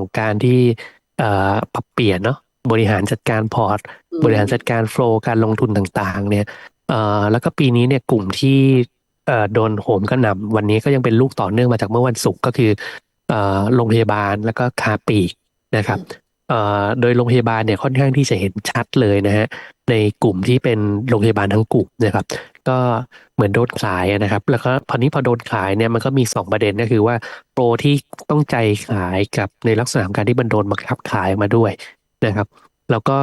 ของการที่เอ่อปรับเปลี่ยนเนาะบริหารจัดการพอร์ตอืมบริหารจัดการโฟลว์การลงทุนต่างๆ เนี่ยเอ่อแล้วก็ปีนี้เนี่ยกลุ่มที่เอ่อโดนโหมกระหน่ำวันนี้ก็ยังเป็นลูกต่อเนื่องมาจากเมื่อวันศุกร์ก็คือเอ่อโรงพยาบาลแล้วก็ค้าปลีกนะครับเอ่อโดยโรงพยาบาลเนี่ยค่อนข้างที่จะเห็นชัดเลยนะฮะ ในกลุ่มที่เป็นโรงพยาบาลทั้งกลุ่มนะครับ ก็เหมือนโดนขายนะครับ แล้วก็พอนี้พอโดนขายเนี่ยมันก็มีสองประเด็นก็คือว่าโปรที่ต้องใจขายกับในลักษณะของการที่มันโดนบังคับขายมาด้วยนะครับ แล้วก็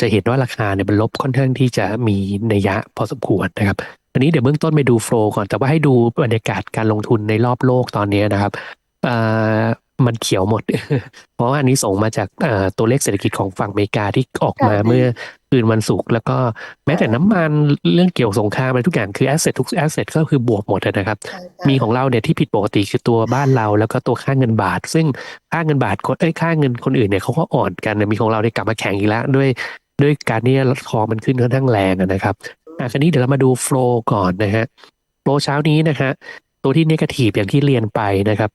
จะเห็นว่าราคาเนี่ยมันลบค่อนข้างที่จะมีนัยยะพอสมควรนะครับอันนี้เดี๋ยวเบื้องต้นไปดูโฟลก่อนแต่ว่าให้ดูบรรยากาศการลงทุนในรอบโลกตอนนี้นะครับอ่อ มันเขียวหมด เพราะว่าอันนี้ส่งมาจากเอ่อตัวเลขเศรษฐกิจของฝั่งอเมริกาที่ออกมาค่ะเมื่อคืนวันศุกร์แล้วก็แม้แต่น้ำมันเรื่องเกี่ยวสงครามอะไรทุกอย่างคือแอสเซททุกแอสเซทก็คือบวกหมดอะนะครับใช่ใช่มีของเราเนี่ยที่ผิดปกติคือตัวบ้านเรา แล้วก็ตัวค่าเงินบาท ซึ่งค่าเงินบาทคนเอ้ยค่าเงินคนอื่นเนี่ยเขาก็อ่อนกันนะมีของเราเนี่ยกลับมาแข็งอีกแล้วด้วยด้วยการที่ราคามันขึ้นค่อนข้างแรงอะนะครับอะคราวนี้เดี๋ยวเรามาดูโฟลก่อนนะฮะโฟลเช้านี้นะฮะตัวที่เนกาทีฟอย่างที่เรียนไปนะครับ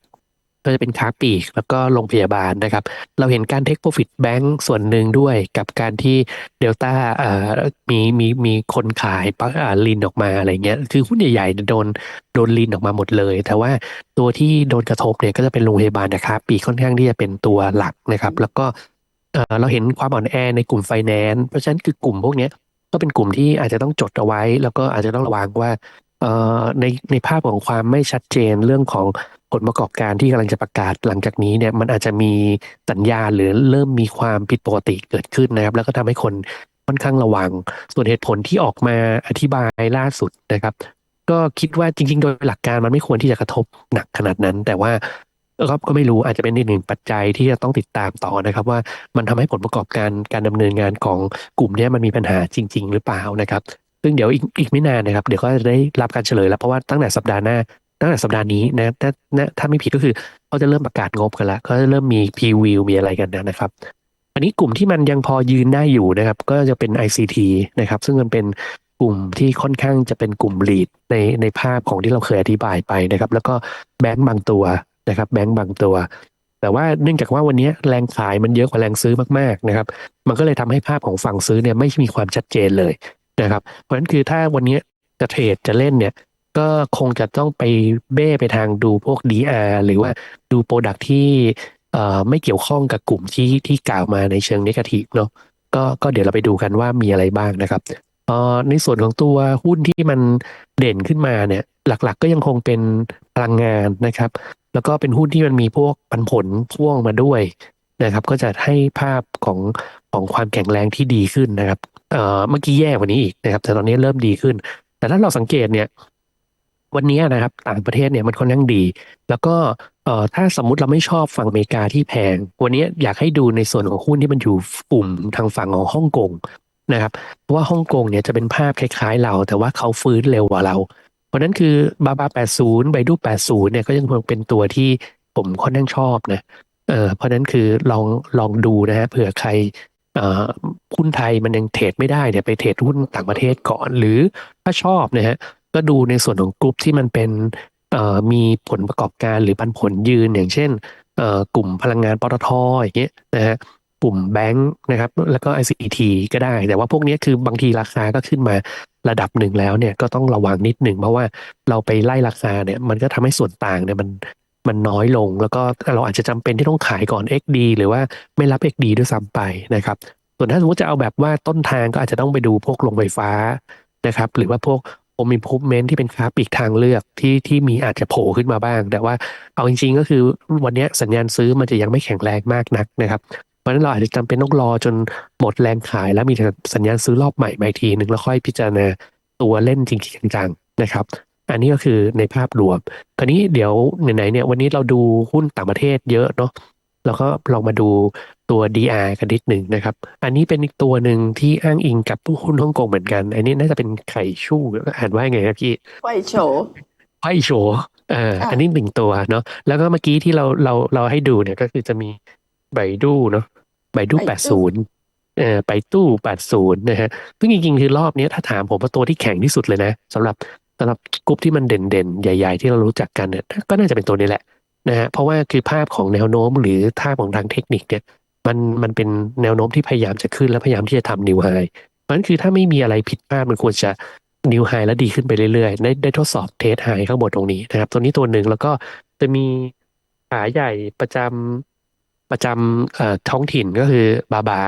ก็จะเป็นค้าปลีกแล้วก็โรงพยาบาลนะครับ เราเห็นการเทคโปรฟิตแบงก์ส่วนหนึ่งด้วยกับการที่เดลต้ามีมีมีคนขายปักลินออกมาอะไรเงี้ยคือหุ้นใหญ่ๆโดนโดนลินออกมาหมดเลย แต่ว่าตัวที่โดนกระทบเนี่ยก็จะเป็นโรงพยาบาลนะครับปีค่อนข้างที่จะเป็นตัวหลักนะครับ แล้วก็เราเห็นความอ่อนแอในกลุ่มไฟแนนซ์เพราะฉะนั้นคือกลุ่มพวกนี้ก็เป็นกลุ่มที่อาจจะต้องจดเอาไว้ แล้วก็อาจจะต้องระวังว่าในในภาพของความไม่ชัดเจนเรื่องของ ผลประกอบการที่กำลังจะประกาศหลังจากนี้เนี่ยมันอาจจะมีสัญญาหรือเริ่มมีความผิดปกติเกิดขึ้นนะครับ แล้วก็ทำให้คนค่อนข้างระวัง ส่วนเหตุผลที่ออกมาอธิบายล่าสุดนะครับ ก็คิดว่าจริง ๆ โดยหลักการมันไม่ควรที่จะกระทบหนักขนาดนั้น แต่ว่าก็ก็ไม่รู้อาจจะเป็นอีกหนึ่งปัจจัยที่จะต้องติดตามต่อนะครับ ว่ามันทำให้ผลประกอบการการดำเนินงานของกลุ่มเนี้ยมันมีปัญหาจริง ๆ หรือเปล่านะครับซึ่งเดี๋ยวอีกอีกไม่นานนะครับ เดี๋ยวก็จะได้รับการเฉลยแล้วเพราะว่าตั้งแต่สัปดาห์หน้า ตั้งแต่สัปดาห์นี้นะถ้าถ้าถ้าไม่ผิดก็คือเขาจะเริ่มประกาศงบกันแล้วเขาจะเริ่มมีพรีวิวมีอะไรกันนะครับ อันนี้กลุ่มที่มันยังพอยืนได้อยู่นะครับ ก็จะเป็น ICT นะครับ ซึ่งมันเป็นกลุ่มที่ค่อนข้างจะเป็นกลุ่ม lead ในในภาพของที่เราเคยอธิบายไปนะครับ แล้วก็แบงก์บางตัวนะครับ แบงก์บางตัว แต่ว่าเนื่องจากว่าวันนี้แรงขายมันเยอะกว่าแรงซื้อมากๆนะครับ มันก็เลยทำให้ภาพของฝั่งซื้อเนี่ยไม่มีความชัดเจนเลยนะครับ เพราะฉะนั้นคือถ้าวันนี้จะเทรดจะเล่นเนี่ย ก็คงจะต้องไปเบ้ไปทางดูพวก DR หรือว่าดูโปรดักที่เอ่อไม่เกี่ยวข้องกับกลุ่มที่ที่กล่าวมาในเชิงนิกทีฟเนาะก็ก็เดี๋ยวเราไปดูกันว่ามีอะไรบ้างนะครับเอ่อในส่วนของตัวหุ้นที่มันเด่นขึ้นมาเนี่ยหลักๆก็ยังคงเป็นพลังงานนะครับ แล้วก็เป็นหุ้นที่มันมีพวกปันผลพ่วงมาด้วยนะครับ ก็จะให้ภาพของของความแข็งแรงที่ดีขึ้นนะครับเอ่อเมื่อกี้แย่กว่านี้อีกนะครับ แต่ตอนนี้เริ่มดีขึ้น แต่ถ้าเราสังเกตเนี่ย วันนี้นะครับต่างประเทศเนี่ยมันค่อนข้างดี แล้วก็เอ่อถ้าสมมุติเราไม่ชอบฝั่งอเมริกาที่แพง วันนี้อยากให้ดูในส่วนของหุ้นที่มันอยู่กลุ่มทางฝั่งของฮ่องกงนะครับเพราะว่าฮ่องกงเนี่ยจะเป็นภาพคล้ายๆ เรา แต่ว่าเขาฟื้นเร็วกว่าเรา เพราะนั้นคือบาบา 80 ไบดู 80 เนี่ยก็ยังคงเป็นตัวที่ผมค่อนข้างชอบนะเออเพราะฉะนั้นคือลองลองดูนะฮะเผื่อใครเอ่อหุ้นไทยมันยังเทรดไม่ได้เนี่ยไปเทรดหุ้นต่างประเทศก่อน หรือถ้าชอบนะฮะ ก็ดูในส่วนของกลุ่มที่มันเป็นมีผลประกอบการหรือปันผลยืนอย่างเช่นกลุ่มพลังงานปตทอย่างเงี้ยนะฮะกลุ่มแบงค์นะครับ แล้วก็ ICT ก็ได้ แต่ว่าพวกนี้คือบางทีราคาก็ขึ้นมาระดับหนึ่งแล้วเนี่ยก็ต้องระวังนิดหนึ่งเพราะว่าเราไปไล่ราคาเนี่ยมันก็ทำให้ส่วนต่างเนี่ยมันมันน้อยลง แล้วก็เราอาจจะจำเป็นที่ต้องขายก่อน XD หรือว่าไม่รับ XD ด้วยซ้ำไปนะครับ ส่วนถ้าสมมติจะเอาแบบว่าต้นทางก็อาจจะต้องไปดูพวกโรงไฟฟ้านะครับ หรือว่าพวก Home Improvement ที่เป็นค้าปลีกทางเลือกที่ที่มีอาจจะโผล่ขึ้นมาบ้าง แต่ว่าเอาจริง ๆ ก็คือวันนี้สัญญาณซื้อมันจะยังไม่แข็งแรงมากนักนะครับเพราะนั้นเราอาจจะจำเป็นต้องรอจนหมดแรงขาย แล้วมีสัญญาณซื้อรอบใหม่มาอีกทีหนึ่งแล้วค่อยพิจารณาตัวเล่นจริงๆจังๆนะครับ อันนี้ก็คือในภาพรวมคราวนี้เดี๋ยวไหนๆเนี่ยวันนี้เราดูหุ้นต่างประเทศเยอะเนาะเราก็ลองมาดู ตัว DR กันนิดหนึ่งนะครับ อันนี้เป็นอีกตัวหนึ่งที่อ้างอิงกับหุ้นฮ่องกงเหมือนกัน อันนี้น่าจะเป็นไข่ชู่อ่านว่าไงครับพี่ไหวโฉไพ่โฉเอ่อค่ะอันนี้หนึ่งตัวเนาะแล้วก็เมื่อกี้ที่เราเราเราให้ดูเนี่ยก็คือจะมีไบดูเนาะไบดูแปดศูนย์เอ่อไปตู้แปดศูนย์นะฮะซึ่งจริงๆคือรอบเนี้ยถ้าถามผมว่าตัวที่แข็งที่สุดเลยนะสำหรับสำหรับกลุ่มที่มันเด่นๆ ใหญ่ ๆ ที่เรารู้จักกันเนี่ยก็น่าจะเป็นตัวนี้แหละนะฮะเพราะว่าคือภาพของแนวโน้มหรือภาพของทางเทคนิคเนี่ย มันมันเป็นแนวโน้มที่พยายามจะขึ้นและพยายามที่จะทำนิวไฮเพราะฉะนั้นคือถ้าไม่มีอะไรผิดพลาดมันควรจะนิวไฮแล้วดีขึ้นไปเรื่อยๆ ได้ได้ทดสอบเทสไฮข้างบนตรงนี้นะครับ ตัวนี้ตัวหนึ่งแล้วก็จะมีขาใหญ่ประจำประจำท้องถิ่นก็คือบาบา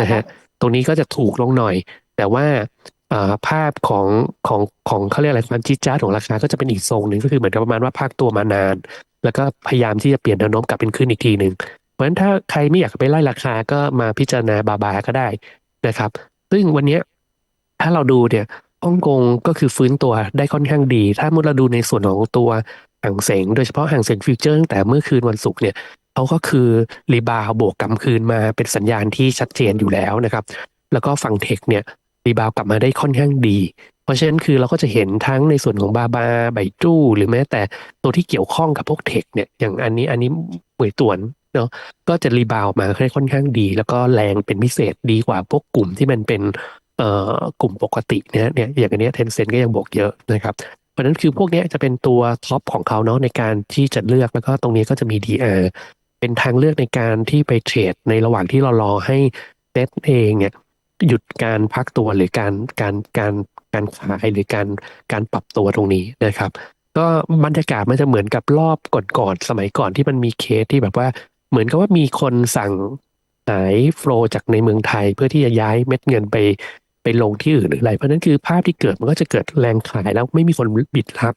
นะฮะตรงนี้ก็จะถูกลงหน่อย แต่ว่าภาพของของของเขาเรียกอะไรความจี๊ดจ๊าของราคาก็จะเป็นอีกทรงหนึ่งก็คือเหมือนกับประมาณว่าภาคตัวมานาน แล้วก็พยายามที่จะเปลี่ยนแนวโน้มกลับเป็นขึ้นอีกทีหนึ่ง เพราะฉะนั้นถ้าใครไม่อยากไปไล่ราคาก็มาพิจารณาบาบาก็ได้นะครับ ซึ่งวันนี้ถ้าเราดูเนี่ยฮ่องกงก็คือฟื้นตัวได้ค่อนข้างดี ถ้ามุดเราดูในส่วนของตัวห่างเสงโดยเฉพาะห่างเสงฟิวเจอร์ตั้งแต่เมื่อคืนวันศุกร์เนี่ยเขาก็คือรีบาวบวกกลับคืนมาเป็นสัญญาณที่ชัดเจนอยู่แล้วนะครับ แล้วก็ฝั่งเทคเนี่ยรีบาวกลับมาได้ค่อนข้างดี เพราะฉะนั้นคือเราก็จะเห็นทั้งในส่วนของบาบาไบจู้หรือแม้แต่ตัวที่เกี่ยวข้องกับพวกเทคเนี่ยอย่างอันนี้อันนี้เหมยตวน เนาะก็จะรีบาวมาค่อนข้างดี แล้วก็แรงเป็นพิเศษดีกว่าพวกกลุ่มที่มันเป็นเอ่อกลุ่มปกติเนี่ยเนี่ยอย่างอันนี้เทนเซ็นก็ยังบวกเยอะนะครับเพราะฉะนั้นคือพวกนี้จะเป็นตัวท็อปของเขาเนาะในการที่จะเลือกแล้วก็ตรงนี้ก็จะมี DR เป็นทางเลือกในการที่ไปเทรดในระหว่างที่เรารอให้เซตเองเนี่ยหยุดการพักตัวหรือการการการการขายหรือการการปรับตัวตรงนี้นะครับ ก็บรรยากาศมันจะเหมือนกับรอบก่อนๆสมัยก่อนที่มันมีเคสที่แบบว่า เหมือนกับว่ามีคนสั่งหายโฟลจากในเมืองไทย เพื่อที่จะย้ายเม็ดเงินไปไปลงที่อื่นหรืออะไร เพราะนั้นคือภาพที่เกิดมันก็จะเกิดแรงขายแล้วไม่มีคนบิดรับ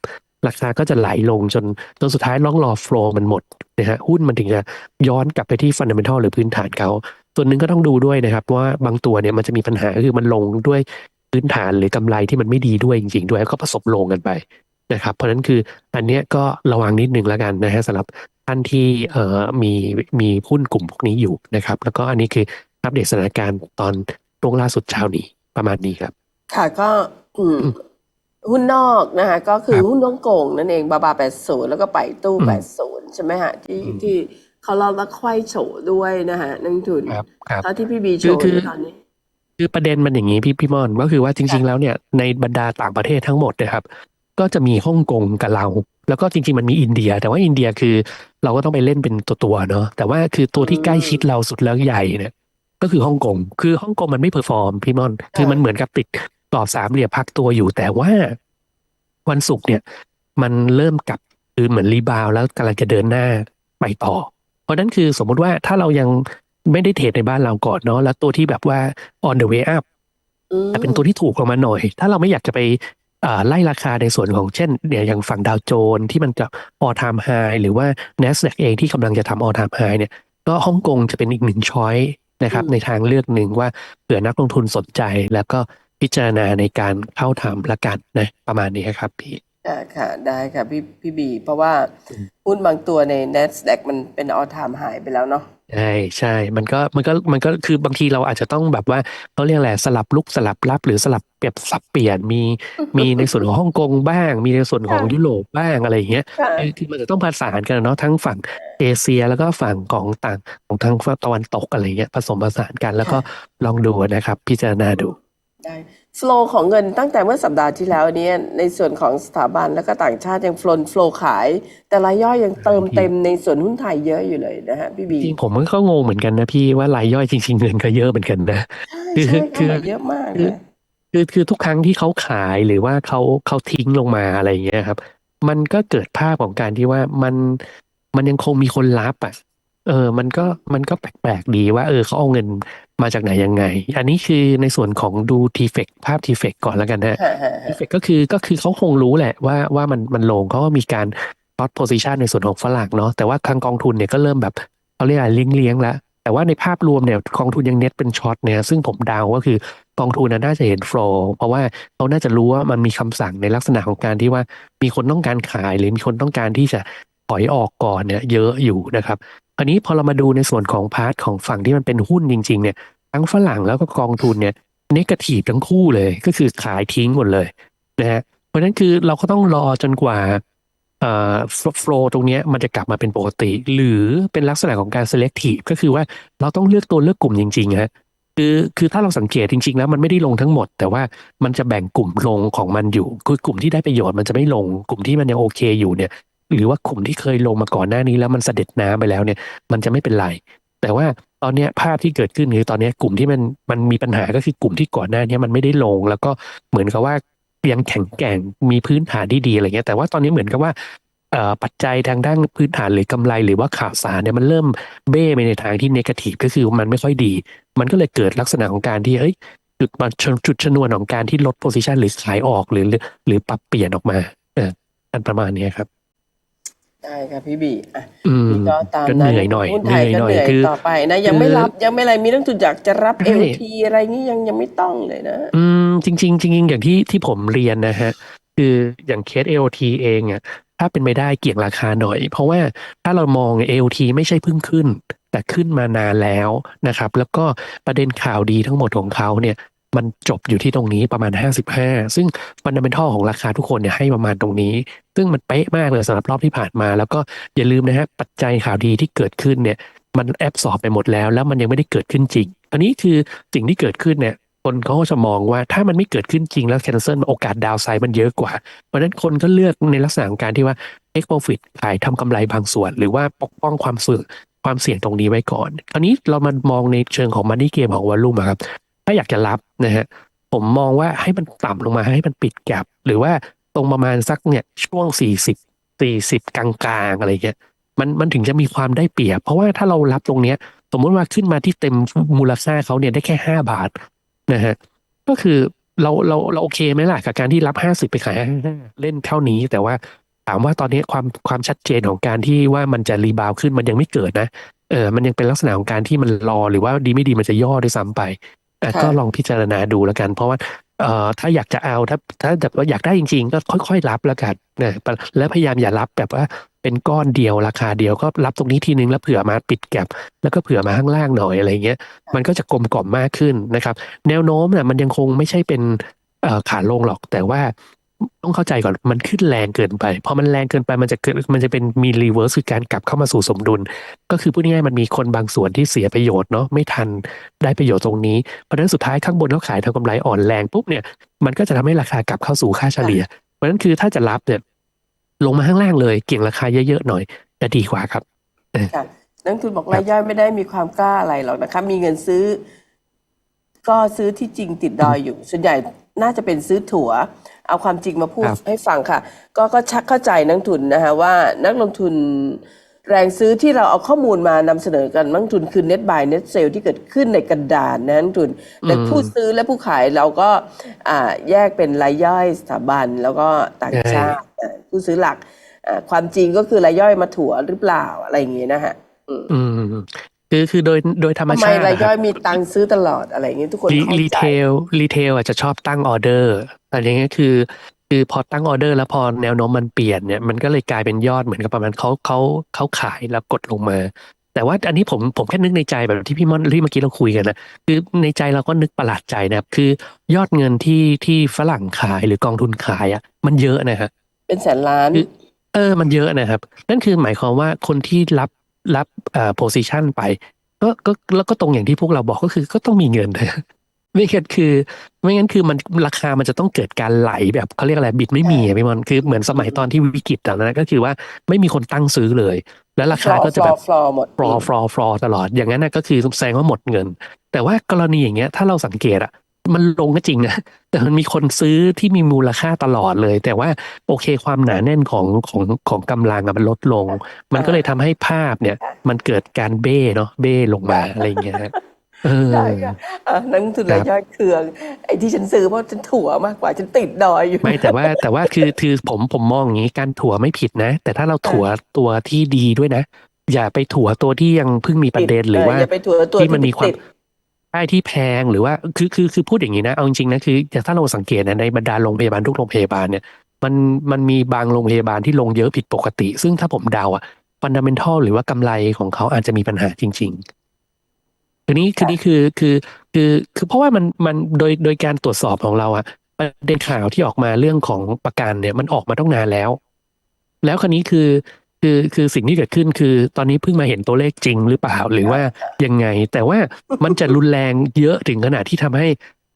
ราคาก็จะไหลลงจนจนสุดท้ายล่องรอโฟลมันหมดนะฮะหุ้นมันถึงจะย้อนกลับไปที่ฟันเดเมนทัลหรือพื้นฐานเขาส่วนหนึ่งก็ต้องดูด้วยนะครับว่าบางตัวเนี่ยมันจะมีปัญหาคือมันลงด้วยพื้นฐานหรือกำไรที่มันไม่ดีด้วยจริงๆด้วยก็ผสมลงกันไป นะครับ เพราะฉะนั้นคืออันเนี้ยก็ระวังนิดนึงแล้วกันนะฮะสำหรับท่านที่เอ่อมีมีหุ้นกลุ่มพวกนี้อยู่นะครับ แล้วก็อันนี้คืออัปเดตสถานการณ์ตอนตรงล่าสุดเช้านี้ประมาณนี้ครับ ค่ะก็อืมอืมหุ้นนอกนะคะก็คือครับหุ้นฮ่องกงนั่นเองบาบาแปดศูนย์แล้วก็ไปตู้อืมแปดศูนย์ใช่ไหมฮะที่อืมที่เขาเล่าและควายโฉด้วยนะฮะนักทุนครับครับเท่าที่พี่บีโชคือว์คืออยู่ตอนนี้คือประเด็นมันอย่างนี้พี่พี่มอนก็คือว่าจริง ๆ แล้วเนี่ยในบรรดาต่างประเทศทั้งหมดนะครับ ก็จะมีฮ่องกงกับเรา แล้วก็จริง ๆ มันมีอินเดีย แต่ว่าอินเดียคือเราก็ต้องไปเล่นเป็นตัวๆเนาะแต่ว่าคือตัวที่ใกล้ชิดเราสุดแล้วใหญ่เนี่ยก็คือฮ่องกงคือฮ่องกงมันไม่เพอร์ฟอร์มพี่มอน คือมันเหมือนกับติดกรอบสามเหลี่ยมพักตัวอยู่ แต่ว่าวันศุกร์เนี่ย มันเริ่มกลับคือเหมือนรีบาวด์แล้วกำลังจะเดินหน้าไปต่อ เพราะฉะนั้นคือสมมุติว่าถ้าเรายังไม่ได้เทรดในบ้านเราก่อนเนาะแล้วตัวที่แบบว่า on the way up อืมแต่เป็นตัวที่ถูกลงมาหน่อย ถ้าเราไม่อยากจะไป อ่าไล่ราคาในส่วนของเช่นเนี่ยอย่างฝั่งดาวโจนส์ที่มันจะ all time high หรือว่า NASDAQ เองที่กำลังจะทำ all time high เนี่ยก็ฮ่องกงจะเป็นอีกหนึ่งช้อยนะครับในทางเลือกหนึ่งว่าเผื่อนักลงทุนสนใจแล้วก็พิจารณาในการเข้าทำละกันนะประมาณนี้ครับพี่อ่าค่ะได้ค่ะพี่พี่บี เพราะว่าอืมหุ้นบางตัวใน NASDAQ มันเป็นออทามหายไปแล้วเนาะ ใช่ ใช่ มันก็ มันก็ มันก็ คือบางทีเราอาจจะต้องแบบว่า เขาเรียกอะไร สลับลุก สลับรับ หรือสลับเปรียบสับเปลี่ยน มี มีในส่วนของฮ่องกงบ้าง มีในส่วนของค่ะยุโรปบ้าง อะไรอย่างเงี้ย ค่ะเออคือมันจะต้องผสานกันเนาะ ทั้งฝั่งเอเชีย แล้วก็ฝั่งของต่าง ของทางฝั่งตะวันตก อะไรเงี้ย ผสมผสานกัน แล้วก็ลองดูนะครับ พิจารณาดู ได้ฟล w ของเงินตั้งแต่เมื่อสัปดาห์ที่แล้วเนี่ยในส่วนของสถาบันแล้วก็ต่างชาติยังฟลนฟลขาย แต่รายย่อยยังเติมเต็มในส่วนหุ้นไทยเยอะอยู่เลยนะฮะพี่บีจริงผมก็งงเหมือนกันนะพี่ว่ารายย่อยจริง ๆ เงินก็เยอะเหมือนกันนะใช่คือใช่คือเข้ามาเยอะมากคือนะคือคือทุกครั้งที่เขาขายหรือว่าเขาเขาทิ้งลงมาอะไรอย่างเงี้ยครับ มันก็เกิดภาพของการที่ว่ามันมันยังคงมีคนรับอะ เออ มันก็มันก็แปลกๆดีว่า เออเขาเอาเงินมาจากไหนยังไง อันนี้คือในส่วนของดูทีเฟกภาพทีเฟกก่อนแล้วกันนะฮะฮะทีฮะเฟกก็คือก็คือเขาคงรู้แหละว่าว่ามันมันลงเขาก็มีการ short position ในส่วนของฝรั่งเนาะแต่ว่าทางกองทุนเนี่ยก็เริ่มแบบเขาเรียกอะไรเลี้ยงเลี้ยงๆแล้วแต่ว่าในภาพรวมเนี่ยกองทุนยังเน็ตเป็นช็อตเนี่ยซึ่งผมเดาว่าคือกองทุนน่ะน่าจะเห็นโฟลเพราะว่าเขาน่าจะรู้ว่ามันมีคำสั่งในลักษณะของการที่ว่ามีคนต้องการขายหรือมีคนต้องการที่จะ ถอยออกก่อนเนี่ยเยอะอยู่นะครับอันนี้พอเรามาดูในส่วนของพาร์ทของฝั่งที่มันเป็นหุ้นจริงๆเนี่ยทั้งฝรั่งแล้วก็กองทุนเนี่ยเนกาทีฟทั้งคู่เลยก็คือขายทิ้งหมดเลยนะฮะเพราะนั้นคือเราก็ต้องรอจนกว่าเอ่อโฟลตรงนี้มันจะกลับมาเป็นปกติ หรือเป็นลักษณะของการ selective ก็คือว่าเราต้องเลือกตัวเลือกกลุ่มจริงๆฮะคือคือถ้าเราสังเกตจริง ๆ แล้วมันไม่ได้ลงทั้งหมด แต่ว่ามันจะแบ่งกลุ่มลงของมันอยู่ คือกลุ่มที่ได้ประโยชน์มันจะไม่ลงกลุ่มที่มันยังโอเคอยู่เนี่ย หรือว่ากลุ่มที่เคยลงมาก่อนหน้านี้แล้วมันเสด็จน้ำไปแล้วเนี่ย มันจะไม่เป็นไร แต่ว่าตอนนี้ภาพที่เกิดขึ้นคือตอนนี้กลุ่มที่มันมันมีปัญหาก็คือกลุ่มที่ก่อนหน้านี้มันไม่ได้ลง แล้วก็เหมือนกับว่ายังแข็งแกร่งมีพื้นฐานที่ดีอะไรเงี้ยแต่ว่าตอนนี้เหมือนกับว่าปัจจัยทางด้านพื้นฐานหรือกำไรหรือว่าข่าวสารเนี่ยมันเริ่มเบ้ไปในทางที่เนกาทีฟก็คือมันไม่ค่อยดี มันก็เลยเกิดลักษณะของการที่เอ้ยจุดมันจุดชนวนของการที่ลดโพซิชันหรือขายออกหรือหรือหรือปรับเปลี่ยนออกมาเอออันประมาณนี้ครับ ได้ค่ะพี่บีอะอืมนี่ก็ตามก็เหนื่อยหน่อยหุ้นเหไทยนื่อยหน่อยก็เหนื่อยคือต่อไปนะ ยังไม่คือ รับยังไม่อะไรมีนักทุนอยากจะรับใช่ LT อะไรงี้ยังยังไม่ต้องเลยนะ อืมจริงๆจริงๆอย่างที่ที่ผมเรียนนะฮะ คืออย่างเคส AOT เองอะถ้าเป็นไปได้เกี่ยงราคาหน่อย เพราะว่าถ้าเรามอง AOT ไม่ใช่เพิ่งขึ้น แต่ขึ้นมานานแล้วนะครับ แล้วก็ประเด็นข่าวดีทั้งหมดของเขาเนี่ย มันจบอยู่ที่ตรงนี้ประมาณ 55 ซึ่งฟันดัมเบลทัลของราคาทุกคนเนี่ยให้ประมาณตรงนี้ ซึ่งมันเป๊ะมากเลยสำหรับรอบที่ผ่านมา แล้วก็อย่าลืมนะฮะปัจจัยข่าวดีที่เกิดขึ้นเนี่ยมันแอบสอบไปหมดแล้ว แล้วมันยังไม่ได้เกิดขึ้นจริง อันนี้คือสิ่งที่เกิดขึ้นเนี่ยคนเขาก็จะมองว่าถ้ามันไม่เกิดขึ้นจริงแล้วแคนเซิลโอกาสดาวไซด์มันเยอะกว่า เพราะฉะนั้นคนก็เลือกในลักษณะของการที่ว่า take profit ขายทำกำไรบางส่วน หรือว่าปกป้องความเสี่ยงความเสี่ยงตรงนี้ไว้ก่อน คราวนี้เรามามองในเชิงของ money game ของวอลลุ่มครับ ถ้าอยากจะรับนะฮะผมมองว่าให้มันต่ำลงมาให้มันปิดแกลบหรือว่าตรงประมาณสักเนี่ยช่วง 40 40 กลางๆอะไรเงี้ยมันมันถึงจะมีความได้เปรียบ เพราะว่าถ้าเรารับตรงเนี้ย สมมติว่าขึ้นมาที่เต็มมูลค่าเขาเนี่ยได้แค่ 5 บาทนะฮะก็คือเราเราเราโอเคไหมล่ะกับการที่รับ 50 ไปขายเล่นเท่านี้ แต่ว่าถามว่าตอนนี้ความความชัดเจนของการที่ว่ามันจะรีบาวขึ้นมันยังไม่เกิดนะเออมันยังเป็นลักษณะของการที่มันรอหรือว่าดีไม่ดีมันจะย่อด้วยซ้ำไป อะค่ะก็ลองพิจารณาดูแล้วกัน เพราะว่าเอ่อถ้าอยากจะเอาถ้าถ้าแบบว่าอยากได้จริง ๆ ก็ค่อยๆรับแล้วกันนะแล้วพยายามอย่ารับแบบว่าเป็นก้อนเดียวราคาเดียวก็รับตรงนี้ทีนึงแล้วเผื่อมาปิดแก็บแล้วก็เผื่อมาข้างล่างหน่อยอะไรเงี้ยมันก็จะกลมกล่อมมากขึ้นนะครับ แนวโน้มเนี่ยมันยังคงไม่ใช่เป็นเอ่อขาลงหรอกแต่ว่า ต้องเข้าใจก่อนมันขึ้นแรงเกินไปพอมันแรงเกินไปมันจะเกิดมันจะเป็นมีรีเวิร์สคือการกลับเข้ามาสู่สมดุล ก็คือพูดง่ายๆมันมีคนบางส่วนที่เสียประโยชน์เนาะไม่ทันได้ประโยชน์ตรงนี้เพราะฉะนั้นสุดท้ายข้างบนเขาขายทำกำไรอ่อนแรงปุ๊บเนี่ยมันก็จะทำให้ราคากลับเข้าสู่ค่าเฉลี่ย เพราะฉะนั้นคือถ้าจะรับเนี่ยลงมาข้างล่างเลยเกี่ยงราคาเยอะๆหน่อยจะดีกว่าครับนักทุนบอกรายย่อยไม่ได้มีความกล้าอะไรหรอกนะคะมีเงินซื้อ ก็ซื้อที่จริงติดดอยอยู่ ส่วนใหญ่น่าจะเป็นซื้อถั่ว เอาความจริงมาพูดครับให้ฟังค่ะ ก็ก็ชักเข้าใจนักทุนนะคะว่านักลงทุนแรงซื้อที่เราเอาข้อมูลมานำเสนอกันนักทุนคือ net buy net sell ที่เกิดขึ้นในกระดานนะนักทุนแต่ผู้ซื้อและผู้ขายเราก็อ่าแยกเป็นรายย่อยสถาบันแล้วก็ต่างชาติอ่าผู้ซื้อหลักอ่าความจริงก็คือรายย่อยมาถั่วหรือเปล่าอะไรอย่างงี้นะฮะอืม คือคือโดยโดยธรรมทำไมชาติรายอะคย่รัอบยมีตังค์ซื้อตลอดอะไรอย่างเงี้ยทุกคนรีเข้ารีใจ เทลรีเทลอาจจะชอบตั้งออเดอร์แต่อย่างเงี้ยคือ คือพอตั้งออเดอร์ แล้วพอแนวโน้มมันเปลี่ยนเนี่ยมันก็เลยกลายเป็นยอดเหมือนกับประมาณเขาเขาเขาขายแล้วกดลงมา แต่ว่าอันนี้ผมผมแค่นึกในใจแบบที่พี่ม่อนที่เมื่อกี้เราคุยกันนะคือในใจเราก็นึกประหลาดใจนะครับคือยอดเงินที่ที่ฝรั่งขายหรือกองทุนขายอะมันเยอะนะฮะ เป็นแสนล้าน คือ เออ มันเยอะนะครับ นั่นคือหมายความว่าคนที่รับ รับเอ่อ position ไปก็ก็แล้วก็ตรงอย่างที่พวกเราบอกก็คือก็ต้องมีเงินนะไม่งั้นคือไม่งั้นคือมันราคามันจะต้องเกิดการไหลแบบเขาเรียกอะไรบิดไม่มีอะพี่มอนคือเหมือนสมัยตอนที่วิกฤตตอนนั้นก็คือว่าไม่มีคนตั้งซื้อเลย แล้วราคาก็จะแบบฟลอร์หมดฟลอฟลอฟลอตลอดอย่างนั้นนะก็คือแสดงว่าหมดเงิน แต่ว่ากรณีอย่างเงี้ยถ้าเราสังเกตอะ มันลงก็จริงนะ แต่มันมีคนซื้อที่มีมูลค่าตลอดเลย แต่ว่าโอเคความหนาแน่นของของของกำลังอะมันลดลง มันก็เลยทำให้ภาพเนี่ย มันเกิดการเบ้เนาะเบ้ลงมาอะไรอย่างเงี้ยฮะเออใช่ค่ะอะนักลงทุนรายย่อยเคืองไอ้ที่ฉันซื้อเพราะฉันถั่วมากกว่าฉันติดดอยอยู่ไม่แต่ว่าแต่ว่าคือคือผมผมมองอย่างนี้การถั่วไม่ผิดนะ แต่ถ้าเราถั่วตัวที่ดีด้วยนะ อย่าไปถั่วตัวที่ยังเพิ่งมีประเด็นหรือว่าย่าไปถั่วตัวที่มันมีความ ติดใช่ที่แพงหรือว่าคือคือคือพูดอย่างนี้นะเอาจริงๆนะคือถ้าเราสังเกตนะในบรรดาโรงพยาบาลทุกโรงพยาบาลเนี่ยมันมันมีบางโรงพยาบาลที่ลงเยอะผิดปกติ ซึ่งถ้าผมเดาอะฟันดัมเบลทัลหรือว่ากำไรของเขาอาจจะมีปัญหาจริงๆทีนี้คือนี่คือคือคือคือเพราะว่ามันมันโดยโดยการตรวจสอบของเราอะประเด็นข่าวที่ออกมาเรื่องของประกันเนี่ยมันออกมาต้องนานแล้ว แล้วคันนี้คือ คือคือสิ่งที่เกิดขึ้นคือตอนนี้เพิ่งมาเห็นตัวเลขจริงหรือเปล่าหรือว่ายังไง แต่ว่ามันจะรุนแรงเยอะถึงขนาดที่ทำให้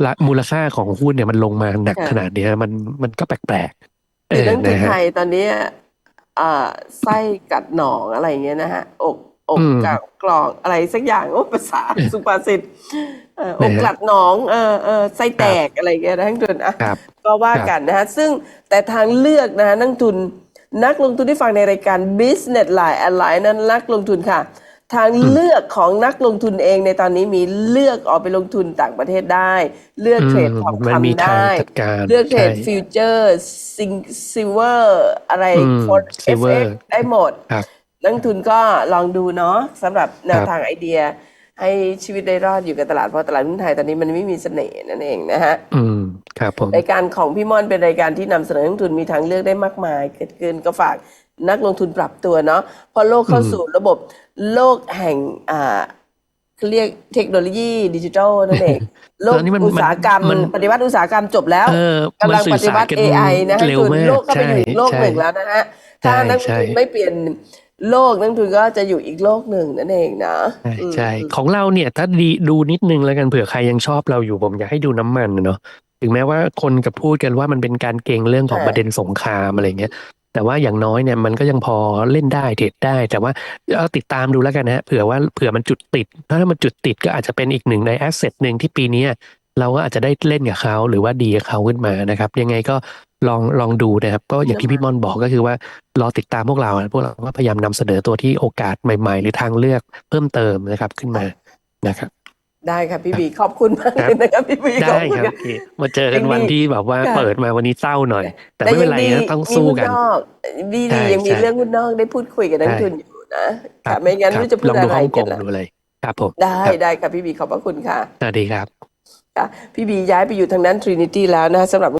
ละมูลค่าของหุ้นเนี่ยมันลงมาหนักค่ะขนาดเนี้ยมันมันก็แปลกๆเอคืออนักลงทุนนะฮะไทยตอนนี้อ่าไส้กัดหนองอะไรอย่างเงี้ยนะฮะอกอกอืมกับกรองอะไรสักอย่างโอ้ภาษาสุภาษิตเอ่ออกนะฮะกลัดหนองเออเออไส้แตกอะไรอย่างเงี้ยนะทั้งทุนอะครับก็ว่าครับกันนะฮะซึ่งแต่ทางเลือกนะฮะนักทุน นักลงทุนที่ฟังในรายการ Business Line อะไรนั้นนักลงทุนค่ะ ทางเลือกของนักลงทุนเองในตอนนี้มีเลือกออกไปลงทุนต่างประเทศได้ เลือกเทรดทองมันมีคำทางได้จัดการเลือกเทรดใช่ฟิวเจอร์ซิงซิลเวอร์อะไรอืมโฟน silver FX ได้หมดครับนักลงทุนก็ลองดูเนาะสำหรับแนวครับทางไอเดีย ให้ชีวิตได้รอดอยู่กับตลาดเพราะตลาดหุ้นไทยตอนนี้มันไม่มีเสน่ห์นั่นเองนะฮะอืมครับผมรายการของพี่ม่อนเป็นรายการที่นำเสนอนักลงทุนมีทางเลือกได้มากมาย เกิดขึ้นก็ฝากนักลงทุนปรับตัวเนาะเพราะโลกเข้าสู่ระบบโลกแห่งอ่าเขาเรียกเทคโนโลยีดิจิทัลนั่นเองโลกตอนนี้มันอุตสาหกรรมมันปฏิวัติอุตสาหกรรมจบแล้วเออกำลังมันสื่ปอฏิสารวัติกัน AI นะฮะเร็วคือมากโลกก็ไปอยู่อีกโลกใช่หนึ่งแล้วนะฮะใช่ถ้านักลงใช่ทุนไม่เปลี่ยน โลกนักลงทุนก็จะอยู่อีกโลกหนึ่งนั่นเองนะใช่อืมใช่ของเราเนี่ยถ้าดีดูนิดนึงแล้วกันเผื่อใครยังชอบเราอยู่ผมอยากให้ดูน้ำมันเนาะถึงแม้ว่าคนกับพูดกันว่ามันเป็นการเก่งเรื่องของใช่ประเด็นสงครามอะไรเงี้ยแต่ว่าอย่างน้อยเนี่ยมันก็ยังพอเล่นได้เทรดได้ แต่ว่าเอาติดตามดูแล้วกันนะฮะเผื่อว่าเผื่อมันจุดติด ถ้ามันจุดติดก็อาจจะเป็นอีกหนึ่งในแอสเซทหนึ่งที่ปีเนี้ย เราก็อาจจะได้เล่นกับเขาหรือว่าดีกับเขาขึ้นมานะครับ ยังไงก็ลองลองดูนะครับ ก็อย่างที่พี่มอนบอกก็คือว่ารอติดตามพวกเราอะพวกเราก็พยายามนำเสนอตัวที่โอกาสใหม่ ๆ หรือทางเลือกเพิ่มเติมนะครับขึ้นมานะครับได้ครับพี่บีขอบคุณมากครับเลยนะครับพี่บีขอได้บคุณครับค่ะพี่มาเจอกันยังดีวันที่แบบว่าค่ะเปิดมาวันนี้เศร้าหน่อย แต่ไม่เป็นไรนะต้องสู้กันมีหุ้นอกดีใช่ดียังมีใช่เรื่องหุ้นนอกได้พูดคุยกับนักลงทุนอยู่นะค่ะไม่งั้นคไม่รับรู้จะพูดลองอะดูไรฮ่องกกันงล่ะดูเลยครับผมได้ครับได้ครับพี่บีขอบพระคุณค่ะสวัสดีครับค่ะ พี่บีย้ายไปอยู่ทางนั้นทรินิตี้แล้วนะสำหรับ